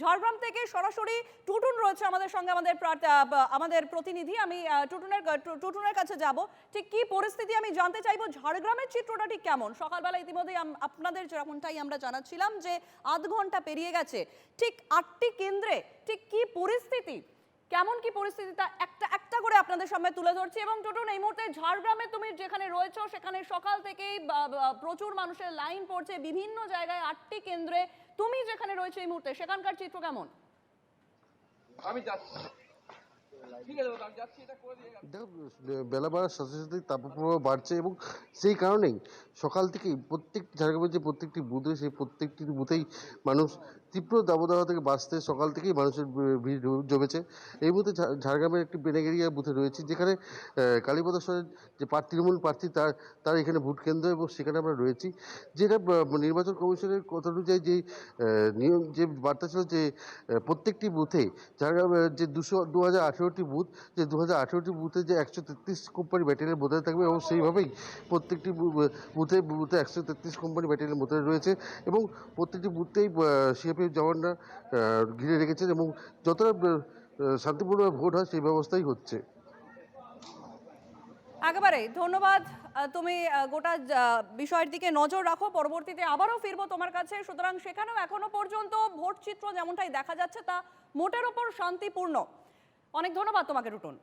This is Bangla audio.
ঝাড়গ্রাম থেকে সরাসরি টুটুন রয়েছে আমাদের সঙ্গে, আমাদের আমাদের প্রতিনিধি। আমি টুটুনের টুটুনের কাছে যাব। ঠিক কি পরিস্থিতি আমি জানতে চাইব? ঝাড়গ্রামের চিত্রটা ঠিক কেমন? সকালবেলা ইতিমধ্যেই আপনাদের যেরকমটাই আমরা জানাচ্ছিলাম যে আধ ঘণ্টা পেরিয়ে গেছে। ঠিক আটটি কেন্দ্রে ঠিক কি পরিস্থিতি? কেমন কি পরিস্থিতি তা একটা একটা করে আপনাদের সামনে তুলে ধরছি। এবং টোটন, এই মুহূর্তে ঝাড়গ্রামে তুমি যেখানে রয়েছো, সেখানে সকাল থেকেই প্রচুর মানুষের লাইন পড়ছে। বিভিন্ন জায়গায় আটটি কেন্দ্রে রয়েছে এই মুহূর্তে। সেখানকার চিত্র কেমন? আমি যাচ্ছি। বেলা বাড়ার সাথে সাথে তাপপ্রবাহ বাড়ছে এবং সেই কারণেই সকাল থেকেই প্রত্যেক ঝাড়গ্রামের যে প্রত্যেকটি বুথে সেই প্রত্যেকটি বুথেই মানুষ তীব্র দাবদাহ থেকে বাঁচতে সকাল থেকেই মানুষের ভিড় জমেছে। এই মুহূর্তে ঝাড়গ্রামের একটি বেনেগেরিয়া বুথে রয়েছে যেখানে আহ, কালীপদ সরেন যে প্রার্থী তৃণমূল প্রার্থী তার তার এখানে ভোট কেন্দ্র এবং সেখানে আমরা রয়েছি। যেটা নির্বাচন কমিশনের কথা অনুযায়ী যে নিয়ম যে বার্তা ছিল যে প্রত্যেকটি বুথে ঝাড়গ্রামের যে দুশো দু হাজার আঠেরো আঠেরোটি বুথ, যে দু হাজার আঠেরোটি বুথে যে একশো তেত্রিশ কোম্পানি ব্যাটারিয়াল মোতায়েন থাকবে এবং সেইভাবেই প্রত্যেকটি বুথে বুথে একশো তেত্রিশ কোম্পানি ব্যাটারিয়াল মোতায়েন রয়েছে এবং প্রত্যেকটি বুথেই সিএপি জওয়ানরা ঘিরে রেখেছেন এবং যতটা শান্তিপূর্ণ ভোট হয় সেই ব্যবস্থাই হচ্ছে। একেবারে, ধন্যবাদ। তুমি গোটা বিষয়ের দিকে নজর রাখো, পরবর্তীতে আবারও ফিরবো তোমার কাছে। সুতরাং সেখানেও এখনও পর্যন্ত ভোট চিত্র যেমনটাই দেখা যাচ্ছে তা মোটের ওপর শান্তিপূর্ণ। অনেক ধন্যবাদ তোমাকে রুটন।